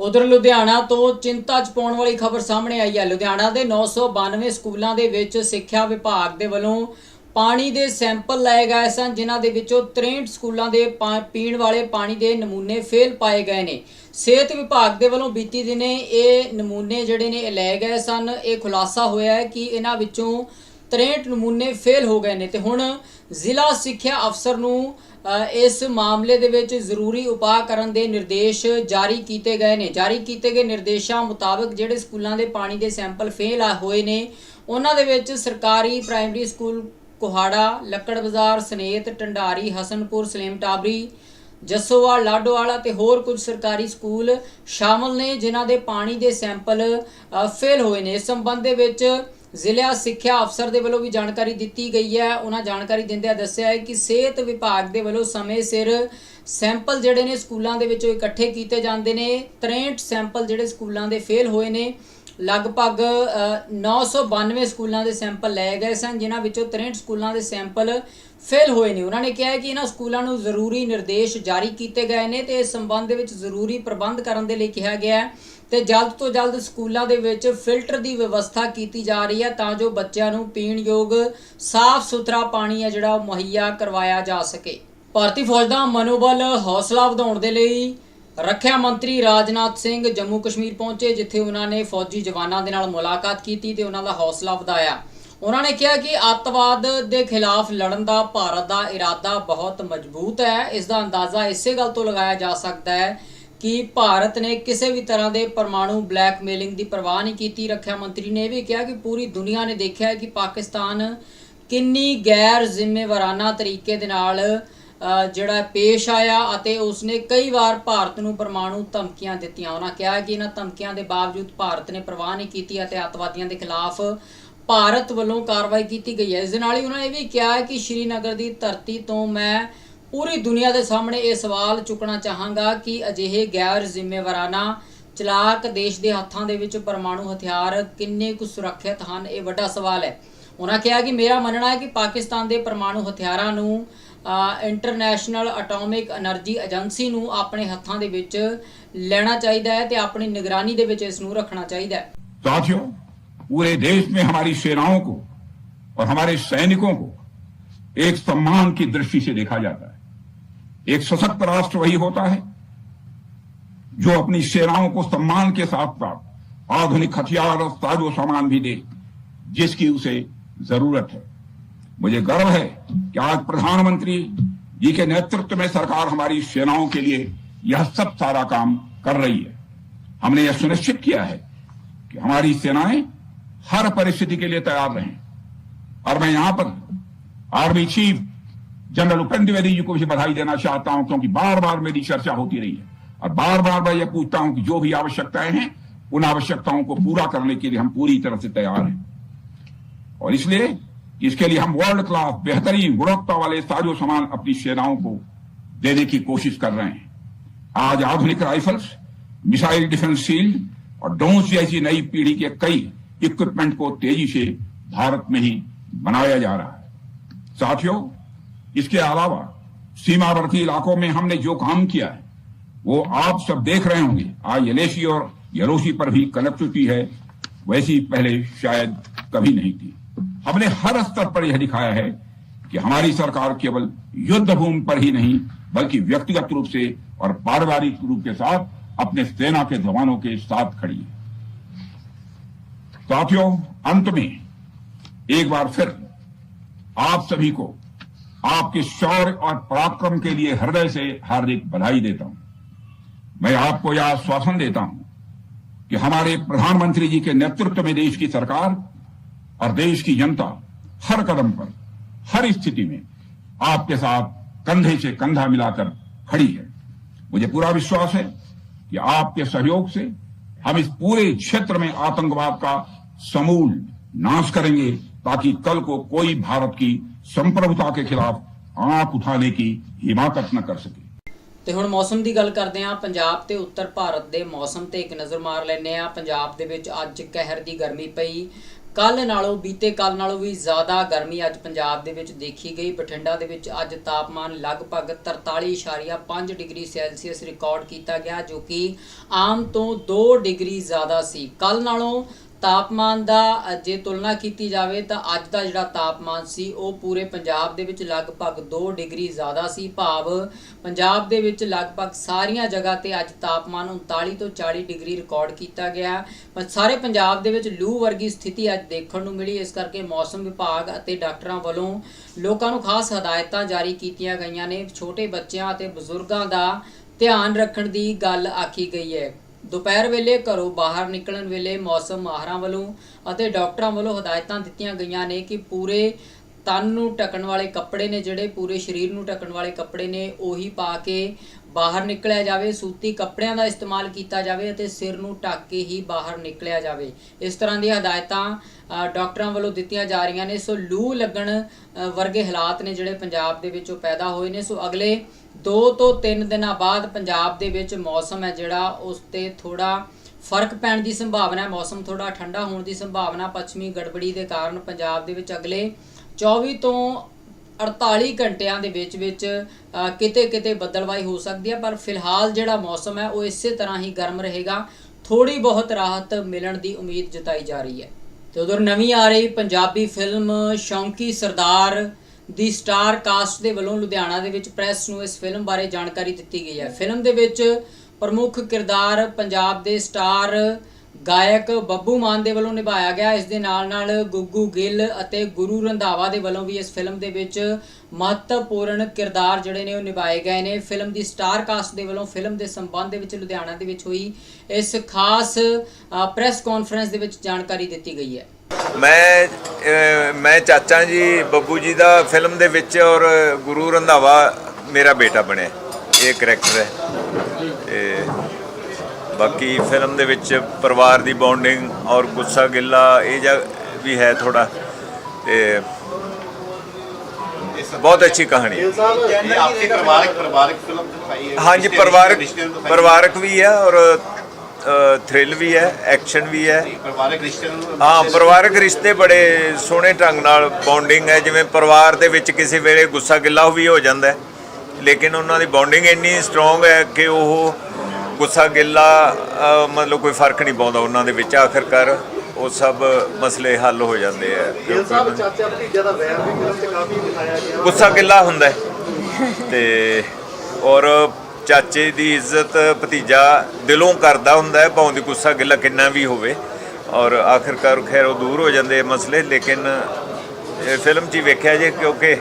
ਉਧਰ ਲੁਧਿਆਣਾ ਤੋਂ ਚਿੰਤਾ ਚ ਪਾਉਣ ਵਾਲੀ ਖਬਰ ਸਾਹਮਣੇ ਆਈ ਹੈ। ਲੁਧਿਆਣਾ ਦੇ 992 ਸਕੂਲਾਂ ਦੇ ਵਿੱਚ ਸਿੱਖਿਆ ਵਿਭਾਗ ਦੇ ਵੱਲੋਂ ਪਾਣੀ ਦੇ ਸੈਂਪਲ ਲਏ ਗਏ ਸਨ, ਜਿਨ੍ਹਾਂ ਦੇ ਵਿੱਚੋਂ 63 ਸਕੂਲਾਂ ਦੇ ਪਾ- ਪੀਣ ਵਾਲੇ ਪਾਣੀ ਦੇ ਨਮੂਨੇ ਫੇਲ ਪਾਏ ਗਏ ਨੇ। ਸਿਹਤ ਵਿਭਾਗ ਦੇ ਵੱਲੋਂ ਬੀਤੀ ਦਿਨੇ ਇਹ ਨਮੂਨੇ ਜਿਹੜੇ ਨੇ, ਇਹ ਲਏ ਗਏ ਸਨ। ਇਹ ਖੁਲਾਸਾ ਹੋਇਆ ਹੈ ਕਿ ਇਹਨਾਂ ਵਿੱਚੋਂ 63 ਨਮੂਨੇ ਫੇਲ ਹੋ ਗਏ ਨੇ। ਤੇ ਹੁਣ ਜ਼ਿਲ੍ਹਾ ਸਿੱਖਿਆ ਅਫਸਰ ਨੂੰ ਇਸ ਮਾਮਲੇ ਦੇ ਵਿੱਚ ਜ਼ਰੂਰੀ ਉਪਾਅ ਕਰਨ ਦੇ ਨਿਰਦੇਸ਼ ਜਾਰੀ ਕੀਤੇ ਗਏ ਨੇ। ਜਾਰੀ ਕੀਤੇ ਗਏ ਨਿਰਦੇਸ਼ਾਂ ਮੁਤਾਬਕ ਜਿਹੜੇ ਸਕੂਲਾਂ ਦੇ ਪਾਣੀ ਦੇ ਸੈਂਪਲ ਫੇਲ ਆ, ਹੋਏ ਨੇ, ਉਹਨਾਂ ਦੇ ਵਿੱਚ ਸਰਕਾਰੀ ਪ੍ਰਾਇਮਰੀ ਸਕੂਲ ਕੁਹਾੜਾ ਲੱਕੜ ਬਾਜ਼ਾਰ ਸਨੇਤ ਟੰਡਾਰੀ ਹਸਨਪੁਰ ਸਲੇਮ ਟਾਬਰੀ ਜੱਸੋਵਾਲ ਲਾਡੋਵਾਲਾ ਤੇ ਹੋਰ ਕੁਝ ਸਰਕਾਰੀ ਸਕੂਲ ਸ਼ਾਮਲ ਨੇ ਜਿਨ੍ਹਾਂ ਦੇ ਪਾਣੀ ਦੇ ਸੈਂਪਲ ਅ, ਫੇਲ ਹੋਏ ਨੇ। ਇਸ ਸੰਬੰਧ ਦੇ ਵਿੱਚ ਜ਼ਿਲ੍ਹਾ ਸਿੱਖਿਆ ਅਫਸਰ ਦੇ ਵੱਲੋਂ ਵੀ ਜਾਣਕਾਰੀ ਦਿੱਤੀ ਗਈ ਹੈ। ਉਹਨਾਂ ਜਾਣਕਾਰੀ ਦਿੰਦਿਆਂ ਦੱਸਿਆ ਹੈ ਕਿ ਸਿਹਤ ਵਿਭਾਗ ਦੇ ਵੱਲੋਂ ਸਮੇਂ ਸਿਰ ਸੈਂਪਲ ਜਿਹੜੇ ਨੇ ਸਕੂਲਾਂ ਦੇ ਵਿੱਚੋਂ ਇਕੱਠੇ ਕੀਤੇ ਜਾਂਦੇ ਨੇ। 63 ਸੈਂਪਲ ਜਿਹੜੇ ਸਕੂਲਾਂ ਦੇ ਫੇਲ ਹੋਏ ਨੇ। ਲਗਭਗ ਅ, 992 ਸਕੂਲਾਂ ਦੇ ਸੈਂਪਲ ਲਏ ਗਏ ਸਨ ਜਿਨ੍ਹਾਂ ਵਿੱਚੋਂ 63 ਸਕੂਲਾਂ ਦੇ ਸੈਂਪਲ ਫੇਲ ਹੋਏ ਨੇ। ਉਹਨਾਂ ਨੇ ਕਿਹਾ ਕਿ ਇਹਨਾਂ ਸਕੂਲਾਂ ਨੂੰ ਜ਼ਰੂਰੀ ਨਿਰਦੇਸ਼ ਜਾਰੀ ਕੀਤੇ ਗਏ ਨੇ ਤੇ ਇਸ ਸੰਬੰਧ ਦੇ ਵਿੱਚ ਜ਼ਰੂਰੀ ਪ੍ਰਬੰਧ ਕਰਨ ਦੇ ਲਈ ਕਿਹਾ ਗਿਆ ਹੈ ਤੇ ਜਲਦ ਤੋਂ ਜਲਦ ਸਕੂਲਾਂ ਦੇ ਵਿੱਚ ਫਿਲਟਰ ਦੀ ਵਿਵਸਥਾ ਕੀਤੀ ਜਾ ਰਹੀ ਹੈ ਤਾਂ ਜੋ ਬੱਚਿਆਂ ਨੂੰ ਪੀਣ ਯੋਗ ਸਾਫ਼ ਸੁਥਰਾ ਪਾਣੀ ਹੈ ਜਿਹੜਾ ਉਹ ਮੁਹੱਈਆ ਕਰਵਾਇਆ ਜਾ ਸਕੇ। ਭਾਰਤੀ ਫੌਜ ਦਾ ਮਨੋਬਲ ਹੌਸਲਾ ਵਧਾਉਣ ਦੇ ਲਈ ਰੱਖਿਆ ਮੰਤਰੀ ਰਾਜਨਾਥ ਸਿੰਘ ਜੰਮੂ ਕਸ਼ਮੀਰ ਪਹੁੰਚੇ, ਜਿੱਥੇ ਉਹਨਾਂ ਨੇ ਫੌਜੀ ਜਵਾਨਾਂ ਦੇ ਨਾਲ ਮੁਲਾਕਾਤ ਕੀਤੀ ਤੇ ਉਹਨਾਂ ਦਾ ਹੌਸਲਾ ਵਧਾਇਆ। ਉਹਨਾਂ ਨੇ ਕਿਹਾ ਕਿ ਅੱਤਵਾਦ ਦੇ ਖਿਲਾਫ ਲੜਨ ਦਾ ਭਾਰਤ ਦਾ ਇਰਾਦਾ ਬਹੁਤ ਮਜ਼ਬੂਤ ਹੈ। ਇਸ ਦਾ ਅੰਦਾਜ਼ਾ ਇਸੇ ਗੱਲ ਤੋਂ ਲਗਾਇਆ ਜਾ ਸਕਦਾ ਹੈ ਕਿ ਭਾਰਤ ਨੇ ਕਿਸੇ ਵੀ ਤਰ੍ਹਾਂ ਦੇ ਪਰਮਾਣੂ ਬਲੈਕਮੇਲਿੰਗ ਦੀ ਪਰਵਾਹ ਨਹੀਂ ਕੀਤੀ। ਰੱਖਿਆ ਮੰਤਰੀ ਨੇ ਇਹ ਵੀ ਕਿਹਾ ਕਿ ਪੂਰੀ ਦੁਨੀਆ ਨੇ ਦੇਖਿਆ ਹੈ ਕਿ ਪਾਕਿਸਤਾਨ ਕਿੰਨੀ ਗੈਰ ਜ਼ਿੰਮੇਵਾਰਾਨਾ ਤਰੀਕੇ ਦੇ ਨਾਲ ਜਿਹੜਾ ਪੇਸ਼ ਆਇਆ ਅਤੇ ਉਸਨੇ ਕਈ ਵਾਰ ਭਾਰਤ ਨੂੰ ਪਰਮਾਣੂ ਧਮਕੀਆਂ ਦਿੱਤੀਆਂ। ਉਹਨਾਂ ਕਿਹਾ ਕਿ ਇਹਨਾਂ ਧਮਕੀਆਂ ਦੇ ਬਾਵਜੂਦ ਭਾਰਤ ਨੇ ਪਰਵਾਹ ਨਹੀਂ ਕੀਤੀ ਅਤੇ ਅੱਤਵਾਦੀਆਂ ਦੇ ਖਿਲਾਫ ਭਾਰਤ ਵੱਲੋਂ ਕਾਰਵਾਈ ਕੀਤੀ ਗਈ ਹੈ। ਇਸ ਦੇ ਨਾਲ ਹੀ ਉਹਨਾਂ ਨੇ ਇਹ ਵੀ ਕਿਹਾ ਕਿ ਸ਼੍ਰੀਨਗਰ ਦੀ ਧਰਤੀ ਤੋਂ ਮੈਂ ਪੂਰੀ ਦੁਨੀਆ ਦੇ ਸਾਹਮਣੇ ਇਹ ਸਵਾਲ ਚੁੱਕਣਾ ਚਾਹਾਂਗਾ ਕਿ ਅਜਿਹੇ ਗੈਰ ਜ਼ਿੰਮੇਵਾਰਾਨਾ ਚਲਾਕ ਦੇਸ਼ ਦੇ ਹੱਥਾਂ ਦੇ ਵਿੱਚ ਪਰਮਾਣੂ ਹਥਿਆਰ ਕਿੰਨੇ ਕੁ ਸੁਰੱਖਿਅਤ ਹਨ, ਇਹ ਵੱਡਾ ਸਵਾਲ ਹੈ। ਉਹਨਾਂ ਕਿਹਾ ਕਿ ਮੇਰਾ ਮੰਨਣਾ ਹੈ ਕਿ ਪਾਕਿਸਤਾਨ ਦੇ ਪਰਮਾਣੂ ਹਥਿਆਰਾਂ ਨੂੰ ਇੰਟਰਨੈਸ਼ਨਲ ਐਟੋਮਿਕ એનર્ਜੀ ਏਜੰਸੀ ਨੂੰ ਆਪਣੇ ਹੱਥਾਂ ਦੇ ਵਿੱਚ ਲੈਣਾ ਚਾਹੀਦਾ ਹੈ ਤੇ ਆਪਣੀ ਨਿਗਰਾਨੀ ਦੇ ਵਿੱਚ ਇਸ ਨੂੰ ਰੱਖਣਾ ਚਾਹੀਦਾ ਹੈ ਸਾਥੀਓ पूरे देश में हमारी सेनाओं को और हमारे सैनिकों को एक सम्मान की दृष्टि से देखा जाता है एक सशक्त राष्ट्र वही होता है जो अपनी सेनाओं को सम्मान के साथ साथ आधुनिक हथियार और साजो सामान भी दे जिसकी उसे जरूरत है मुझे गर्व है कि आज प्रधानमंत्री जी के नेतृत्व में सरकार हमारी सेनाओं के लिए यह सब सारा काम कर रही है। हमने यह सुनिश्चित किया है कि हमारी सेनाएँ हर परिस्थिति के लिए तैयार रहें। और मैं यहाँ पर army chief general Upendra Dwivedi ji को भी बधाई देना चाहता हूँ, क्योंकि बार बार मेरी चर्चा होती रही है। और बार बार मैं ये पूछता हूँ कि जो भी आवश्यकताएँ हैं, उन आवश्यकताओं को पूरा करने के लिए हम पूरी तरह से तैयार हैं। और इसलिए इसके लिए हम वर्ल्ड क्लास बेहतरीन, गुणवत्ता वाले साजो सामान अपनी सेनाओं को देने की कोशिश कर रहे हैं। आज आधुनिक राइफल्स मिसाइल डिफेंस शील्ड और डोंस जैसी नई पीढ़ी के कई इक्विपमेंट को तेज़ी से भारत में ही बनाया जा रहा है। साथियों, इसके अलावा सीमावर्ती इलाकों में हमने जो काम किया है, वो आप सब देख रहे होंगे। आज यलेशी और यलोशी पर भी कनेक्टिविटी है, वैसी पहले शायद कभी नहीं थी। हमने हर स्तर पर यह दिखाया है कि हमारी सरकार केवल युद्ध भूमि पर ही नहीं, बल्कि व्यक्तिगत रूप से और पारिवारिक रूप के साथ अपने सेना के जवानों के साथ खड़ी है। साथियों, अंत में एक बार फिर आप सभी को आपके शौर्य और पराक्रम के लिए हृदय से हार्दिक बधाई देता हूँ। मैं आपको यह आश्वासन देता हूँ कि हमारे प्रधानमंत्री जी के नेतृत्व में देश की सरकार और देश की जनता हर कदम पर हर स्थिति में आपके साथ कंधे से कंधा मिलाकर खड़ी है मुझे पूरा विश्वास है कि आपके सहयोग से हम इस पूरे क्षेत्र में आतंकवाद का समूल नाश करेंगे ताकि कल को कोई भारत की संप्रभुता के खिलाफ आंख उठाने की हिमाकत न कर सके ਤੇ ਹੁਣ ਮੌਸਮ ਦੀ ਗੱਲ ਕਰਦੇ ਹਾਂ ਪੰਜਾਬ ਤੇ ਉੱਤਰ ਭਾਰਤ ਦੇ ਮੌਸਮ ਤੇ ਇੱਕ ਨਜ਼ਰ ਮਾਰ ਲੈਂਦੇ ਹਾਂ ਪੰਜਾਬ ਦੇ ਵਿੱਚ ਅੱਜ ਕਹਿਰ ਦੀ ਗਰਮੀ ਪਈ ਕੱਲ ਨਾਲੋਂ, ਬੀਤੇ ਕੱਲ ਨਾਲੋਂ ਵੀ ਜ਼ਿਆਦਾ ਗਰਮੀ ਅੱਜ ਪੰਜਾਬ ਦੇ ਵਿੱਚ ਦੇਖੀ ਗਈ। ਬਠਿੰਡਾ ਦੇ ਵਿੱਚ ਅੱਜ ਤਾਪਮਾਨ ਲਗਭਗ 43.5 ਡਿਗਰੀ ਸੈਲਸੀਅਸ ਰਿਕਾਰਡ ਕੀਤਾ ਗਿਆ, ਜੋ ਕਿ ਆਮ ਤੋਂ 2 ਡਿਗਰੀ ਜ਼ਿਆਦਾ ਸੀ। ਕੱਲ ਨਾਲੋਂ ਤਾਪਮਾਨ ਦਾ ਜੇ ਤੁਲਨਾ ਕੀਤੀ ਜਾਵੇ ਤਾਂ ਅੱਜ ਦਾ ਜਿਹੜਾ ਤਾਪਮਾਨ ਸੀ, ਉਹ ਪੂਰੇ ਪੰਜਾਬ ਦੇ ਵਿੱਚ ਲਗਭਗ 2 ਡਿਗਰੀ ਜ਼ਿਆਦਾ ਸੀ। ਭਾਵ ਪੰਜਾਬ ਦੇ ਵਿੱਚ ਲਗਭਗ ਸਾਰੀਆਂ ਜਗ੍ਹਾ ਤੇ ਅੱਜ ਤਾਪਮਾਨ 39 ਤੋਂ 40 ਡਿਗਰੀ ਰਿਕਾਰਡ ਕੀਤਾ ਗਿਆ। ਪਰ ਸਾਰੇ ਪੰਜਾਬ ਦੇ ਵਿੱਚ ਲੂ ਵਰਗੀ ਸਥਿਤੀ ਅੱਜ ਦੇਖਣ ਨੂੰ ਮਿਲੀ। ਇਸ ਕਰਕੇ ਮੌਸਮ ਵਿਭਾਗ ਅਤੇ ਡਾਕਟਰਾਂ ਵੱਲੋਂ ਲੋਕਾਂ ਨੂੰ ਖਾਸ ਹਦਾਇਤਾਂ ਜਾਰੀ ਕੀਤੀਆਂ ਗਈਆਂ ਨੇ। ਛੋਟੇ ਬੱਚਿਆਂ ਅਤੇ ਬਜ਼ੁਰਗਾਂ ਦਾ ਧਿਆਨ ਰੱਖਣ ਦੀ ਗੱਲ ਆਖੀ ਗਈ ਹੈ। ਦੁਪਹਿਰ ਵੇਲੇ ਘਰੋਂ ਬਾਹਰ ਨਿਕਲਣ ਵੇਲੇ ਮੌਸਮ ਮਾਹਰਾਂ ਵੱਲੋਂ ਅਤੇ ਡਾਕਟਰਾਂ ਵੱਲੋਂ ਹਦਾਇਤਾਂ ਦਿੱਤੀਆਂ ਗਈਆਂ ਨੇ ਕਿ ਪੂਰੇ ਤਨ ਨੂੰ ਢੱਕਣ ਵਾਲੇ ਕੱਪੜੇ ਨੇ ਜਿਹੜੇ ਪੂਰੇ ਸਰੀਰ ਨੂੰ ਢੱਕਣ ਵਾਲੇ ਕੱਪੜੇ ਨੇ, ਉਹੀ ਪਾ ਕੇ ਬਾਹਰ ਨਿਕਲਿਆ ਜਾਵੇ, ਸੂਤੀ ਕੱਪੜਿਆਂ ਦਾ ਇਸਤੇਮਾਲ ਕੀਤਾ ਜਾਵੇ ਅਤੇ ਸਿਰ ਨੂੰ ਢੱਕ ਕੇ ਹੀ ਬਾਹਰ ਨਿਕਲਿਆ ਜਾਵੇ। ਇਸ ਤਰ੍ਹਾਂ ਦੀਆਂ ਹਦਾਇਤਾਂ ਡਾਕਟਰਾਂ ਵੱਲੋਂ ਦਿੱਤੀਆਂ ਜਾ ਰਹੀਆਂ ਨੇ। ਸੋ ਲੂ ਲੱਗਣ ਵਰਗੇ ਹਾਲਾਤ ਨੇ ਜਿਹੜੇ ਪੰਜਾਬ ਦੇ ਵਿੱਚ ਉਹ ਪੈਦਾ ਹੋਏ ਨੇ। ਸੋ ਅਗਲੇ 2 ਤੋਂ 3 ਦਿਨਾਂ ਬਾਅਦ ਪੰਜਾਬ ਦੇ ਵਿੱਚ ਮੌਸਮ ਹੈ ਜਿਹੜਾ, ਉਸ ਤੇ ਥੋੜਾ ਫ਼ਰਕ ਪੈਣ ਦੀ ਸੰਭਾਵਨਾ ਹੈ। ਮੌਸਮ ਥੋੜਾ ਠੰਡਾ ਹੋਣ ਦੀ ਸੰਭਾਵਨਾ ਪੱਛਮੀ ਗੜਬੜੀ ਦੇ ਕਾਰਨ ਪੰਜਾਬ ਦੇ ਵਿੱਚ ਅਗਲੇ 24 ਤੋਂ 48 ਘੰਟਿਆਂ ਦੇ ਵਿੱਚ ਵਿੱਚ ਕਿਤੇ ਕਿਤੇ ਬੱਦਲਵਾਈ ਹੋ ਸਕਦੀ ਹੈ। ਪਰ ਫਿਲਹਾਲ ਜਿਹੜਾ ਮੌਸਮ ਹੈ, ਉਹ ਇਸੇ ਤਰ੍ਹਾਂ ਹੀ ਗਰਮ ਰਹੇਗਾ। ਥੋੜੀ ਬਹੁਤ ਰਾਹਤ ਮਿਲਣ ਦੀ ਉਮੀਦ ਜਤਾਈ ਜਾ ਰਹੀ ਹੈ। ਤੇ ਉਧਰ ਨਵੀਂ ਆ ਰਹੀ ਪੰਜਾਬੀ ਫਿਲਮ ਸ਼ੌਂਕੀ ਸਰਦਾਰ ਦੀ ਸਟਾਰ ਕਾਸਟ ਦੇ ਵੱਲੋਂ ਲੁਧਿਆਣਾ ਦੇ ਵਿੱਚ ਪ੍ਰੈਸ ਨੂੰ ਇਸ ਫਿਲਮ ਬਾਰੇ ਜਾਣਕਾਰੀ ਦਿੱਤੀ ਗਈ ਹੈ। ਫਿਲਮ ਦੇ ਵਿੱਚ ਪ੍ਰਮੁੱਖ ਕਿਰਦਾਰ ਪੰਜਾਬ ਦੇ ਸਟਾਰ ਗਾਇਕ ਬੱਬੂ ਮਾਨ ਦੇ ਵੱਲੋਂ ਨਿਭਾਇਆ ਗਿਆ। ਇਸ ਦੇ ਨਾਲ ਨਾਲ ਗੁੱਗੂ ਗਿੱਲ ਅਤੇ ਗੁਰੂ ਰੰਧਾਵਾ ਦੇ ਵੱਲੋਂ ਵੀ ਇਸ ਫਿਲਮ ਦੇ ਵਿੱਚ ਮਹੱਤਵਪੂਰਨ ਕਿਰਦਾਰ ਜਿਹੜੇ ਨੇ ਉਹ ਨਿਭਾਏ ਗਏ ਨੇ। ਫਿਲਮ ਦੀ ਸਟਾਰ ਕਾਸਟ ਦੇ ਵੱਲੋਂ ਫਿਲਮ ਦੇ ਸੰਬੰਧ ਦੇ ਵਿੱਚ ਲੁਧਿਆਣਾ ਦੇ ਵਿੱਚ ਹੋਈ। ਇਸ ਖਾਸ ਪ੍ਰੈਸ ਕਾਨਫਰੰਸ ਦੇ ਵਿੱਚ ਜਾਣਕਾਰੀ ਦਿੱਤੀ ਗਈ ਹੈ। ਮੈਂ ਮੈਂ ਚਾਚਾ ਜੀ, ਬੱਬੂ ਜੀ ਦਾ ਫਿਲਮ ਦੇ ਵਿੱਚ ਔਰ ਗੁਰੂ ਰੰਧਾਵਾ ਮੇਰਾ ਬੇਟਾ ਬਣਿਆ। ਇਹ ਕਰੈਕਟਰ ਹੈ। ਬਾਕੀ ਫਿਲਮ ਦੇ ਵਿੱਚ ਪਰਿਵਾਰ ਦੀ ਬੌਂਡਿੰਗ ਔਰ ਗੁੱਸਾ ਗਿੱਲਾ ਇਹ ਜਿਹਾ ਵੀ ਹੈ ਥੋੜਾ ਤੇ ਬਹੁਤ ਅੱਛੀ ਕਹਾਣੀ ਹੈ। ਇਹ ਆਪਕੀ ਪਰਿਵਾਰਕ ਪਰਿਵਾਰਕ ਫਿਲਮ ਦਿਖਾਈ ਹੈ। ਹਾਂਜੀ ਪਰਿਵਾਰਕ। ਪਰਿਵਾਰਕ ਵੀ ਹੈ ਔਰ ਥ੍ਰਿਲ ਵੀ ਹੈ ਐਕਸ਼ਨ ਵੀ ਹੈ। ਪਰਿਵਾਰਕ ਰਿਸ਼ਤੇ ਹਾਂ ਪਰਿਵਾਰਕ ਰਿਸ਼ਤੇ ਬੜੇ ਸੋਹਣੇ ਢੰਗ ਨਾਲ ਬੌਂਡਿੰਗ ਹੈ। ਜਿਵੇਂ ਪਰਿਵਾਰ ਦੇ ਵਿੱਚ ਕਿਸੇ ਵੇਲੇ ਗੁੱਸਾ ਗਿੱਲਾ ਵੀ ਹੋ ਜਾਂਦਾ ਹੈ ਲੇਕਿਨ ਉਹਨਾਂ ਦੀ ਬੌਂਡਿੰਗ ਇੰਨੀ ਸਟਰੋਂਗ ਹੈ ਕਿ ਉਹ ਗੁੱਸਾ ਗਿੱਲਾ ਮਤਲਬ ਕੋਈ ਫ਼ਰਕ ਨਹੀਂ ਪਾਉਂਦਾ ਉਹਨਾਂ ਦੇ ਵਿੱਚ। ਆਖਰਕਾਰ ਉਹ ਸਭ ਮਸਲੇ ਹੱਲ ਹੋ ਜਾਂਦੇ ਆ। ਸਾਹਿਬ ਚਾਚਾ ਭਤੀਜਾ ਦਾ ਵੈਰ ਵੀ ਫਿਲਮ 'ਚ ਕਾਫੀ ਦਿਖਾਇਆ ਗਿਆ। ਗੁੱਸਾ ਗਿੱਲਾ ਹੁੰਦਾ ਹੈ। ਤੇ ਔਰ ਚਾਚੇ ਦੀ ਇੱਜ਼ਤ ਭਤੀਜਾ ਦਿਲੋਂ ਕਰਦਾ ਹੁੰਦਾ ਹੈ ਭਾਵੇਂ ਗੁੱਸਾ ਗਿੱਲਾ ਕਿੰਨਾ ਵੀ ਹੋਵੇ। ਔਰ ਆਖਿਰਕਾਰ ਖੈਰ ਉਹ ਦੂਰ ਹੋ ਜਾਂਦੇ ਮਸਲੇ ਲੇਕਿਨ ਇਹ ਫਿਲਮ 'ਚ ਵੇਖਿਆ ਜੇ ਕਿਉਂਕਿ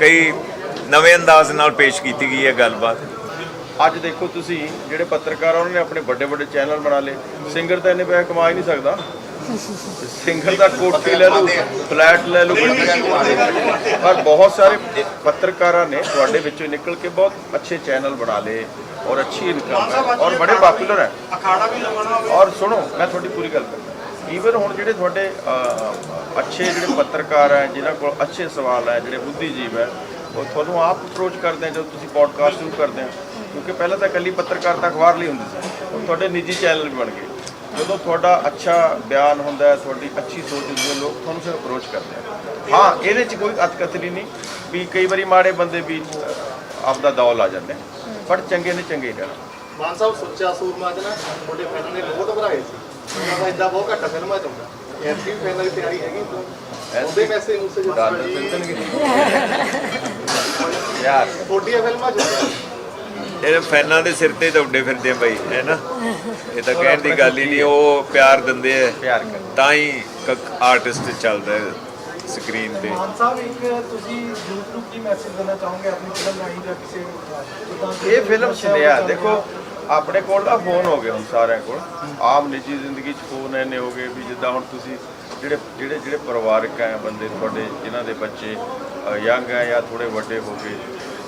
ਕਈ ਨਵੇਂ ਅੰਦਾਜ਼ ਨਾਲ ਪੇਸ਼ ਕੀਤੀ ਗਈ ਹੈ ਗੱਲਬਾਤ। ਅੱਜ ਦੇਖੋ ਤੁਸੀਂ ਜਿਹੜੇ ਪੱਤਰਕਾਰ ਆ, ਉਹਨਾਂ ਨੇ ਆਪਣੇ ਵੱਡੇ ਵੱਡੇ ਚੈਨਲ ਬਣਾ ਲਏ। ਸਿੰਗਰ ਤਾਂ ਇੰਨੇ ਪੈਸੇ ਕਮਾ ਹੀ ਨਹੀਂ ਸਕਦਾ। ਸਿੰਗਰ ਦਾ ਕੋਠੀ ਲੈ ਲਓ ਫਲੈਟ ਲੈ ਲਓ। ਪਰ ਬਹੁਤ ਸਾਰੇ ਪੱਤਰਕਾਰਾਂ ਨੇ ਤੁਹਾਡੇ ਵਿੱਚੋਂ ਨਿਕਲ ਕੇ ਬਹੁਤ ਅੱਛੇ ਚੈਨਲ ਬਣਾ ਲਏ ਔਰ ਅੱਛੀ ਇਨਕਮ ਹੈ ਔਰ ਬੜੇ ਪਪੂਲਰ ਹੈ। ਅਖਾੜਾ ਵੀ ਲਗਾਉਣਾ ਔਰ ਸੁਣੋ ਮੈਂ ਤੁਹਾਡੀ ਪੂਰੀ ਗੱਲ ਕਰਦਾ। ਈਵਨ ਹੁਣ ਜਿਹੜੇ ਤੁਹਾਡੇ ਅਹ, ਅੱਛੇ ਜਿਹੜੇ ਪੱਤਰਕਾਰ ਹੈ ਜਿਨ੍ਹਾਂ ਕੋਲ ਅੱਛੇ ਸਵਾਲ ਹੈ ਜਿਹੜੇ ਬੁੱਧੀਜੀਵ ਹੈ ਉਹ ਤੁਹਾਨੂੰ ਆਪ ਅਪਰੋਚ ਕਰਦੇ ਆ ਜਦੋਂ ਤੁਸੀਂ ਪੋਡਕਾਸਟ ਸ਼ੁਰੂ ਕਰਦੇ ਆ। ਕਿਉਂਕਿ ਪਹਿਲਾਂ ਤਾਂ ਇਕੱਲੀ ਪੱਤਰਕਾਰਤਾ ਅਖਬਾਰ ਲਈ ਹੁੰਦੀ ਸੀ। ਤੁਹਾਡੇ ਨਿੱਜੀ ਚੈਨਲ ਵੀ ਬਣ ਗਏ। ਜਦੋਂ ਤੁਹਾਡਾ ਅੱਛਾ ਬਿਆਨ ਹੁੰਦਾ ਹੈ ਤੁਹਾਡੀ ਅੱਛੀ ਸੋਚ ਹੁੰਦੀ ਹੈ ਲੋਕ ਤੁਹਾਨੂੰ ਫਿਰ ਅਪਰੋਚ ਕਰਦੇ ਆ। ਹਾਂ ਇਹਦੇ 'ਚ ਕੋਈ ਅਤਕਤਰੀ ਨਹੀਂ ਵੀ ਕਈ ਵਾਰੀ ਮਾੜੇ ਬੰਦੇ ਵੀ ਆਪਦਾ ਦੌਲ ਆ ਜਾਂਦੇ ਪਰ ਚੰਗੇ ਨੇ ਚੰਗੇ ਹੀ ਰਹਿਣਾ। ਮਾਨ ਸਾਹਿਬ ਸੁੱਚਾ ਸੂਰਮਾ ਚ ਨਾ ਤੁਹਾਡੇ ਫੈਨਾਂ ਨੇ ਬਹੁਤ ਭਰਾਏ ਸੀ। ਉਹਨਾਂ ਦਾ ਇਦਾਂ ਬਹੁਤ ਘੱਟ ਫਿਲਮਾਂ ਚ ਹੁੰਦਾ। ਐਸੀ ਫੈਨਾਂ ਦੀ ਤਿਆਰੀ ਹੈਗੀ ਤੋਂ ਉਹਦੇ ਮੈਸੇਜ ਨੂੰ ਸੇ ਡਾਲਰ ਮਿਲਣਗੇ ਯਾਰ। ਛੋਟੀਆਂ ਫਿਲਮਾਂ ਚ। ਇਹ ਫੈਨਾਂ ਦੇ ਸਿਰ ਤੇ ਦੌੜੇ ਫਿਰਦੇ ਆ ਬਾਈ ਹੈ ਨਾ? ਇਹ ਤਾਂ ਕਹਿਣ ਦੀ ਗੱਲ ਹੀ ਨਹੀਂ ਉਹ ਪਿਆਰ ਦਿੰਦੇ ਆ। ਪਿਆਰ ਕਰ ਤਾਂ ਹੀ ਆਰਟਿਸਟ ਚੱਲਦਾ ਹੈ ਸਕਰੀਨ ਤੇ। ਮਾਨ ਸਾਹਿਬ ਇੱਕ ਤੁਸੀਂ ਯੂਥ ਨੂੰ ਕੀ ਮੈਸੇਜ ਦੇਣਾ ਚਾਹੋਗੇ ਆਪਣੀ ਫਿਲਮ ਰਾਹੀਂ ਜਾਂ ਕਿਸੇ ਜਿੱਦਾਂ ਇਹ ਫਿਲਮ ਸੁਨੇਹਾ ਦੇਖੋ ਆਪਣੇ ਕੋਲ ਤਾਂ ਫੋਨ ਹੋ ਗਏ ਹੁਣ ਸਾਰਿਆਂ ਕੋਲ। ਆਮ ਨਿੱਜੀ ਜ਼ਿੰਦਗੀ 'ਚ ਫੋਨ ਐਨੇ ਹੋ ਗਏ ਵੀ ਜਿੱਦਾਂ ਹੁਣ ਤੁਸੀਂ ਜਿਹੜੇ ਜਿਹੜੇ ਜਿਹੜੇ ਪਰਿਵਾਰਕ ਹੈ ਬੰਦੇ ਤੁਹਾਡੇ ਜਿਨ੍ਹਾਂ ਦੇ ਬੱਚੇ ਯੰਗ ਹੈ ਜਾਂ ਥੋੜੇ ਵੱਡੇ ਹੋ ਗਏ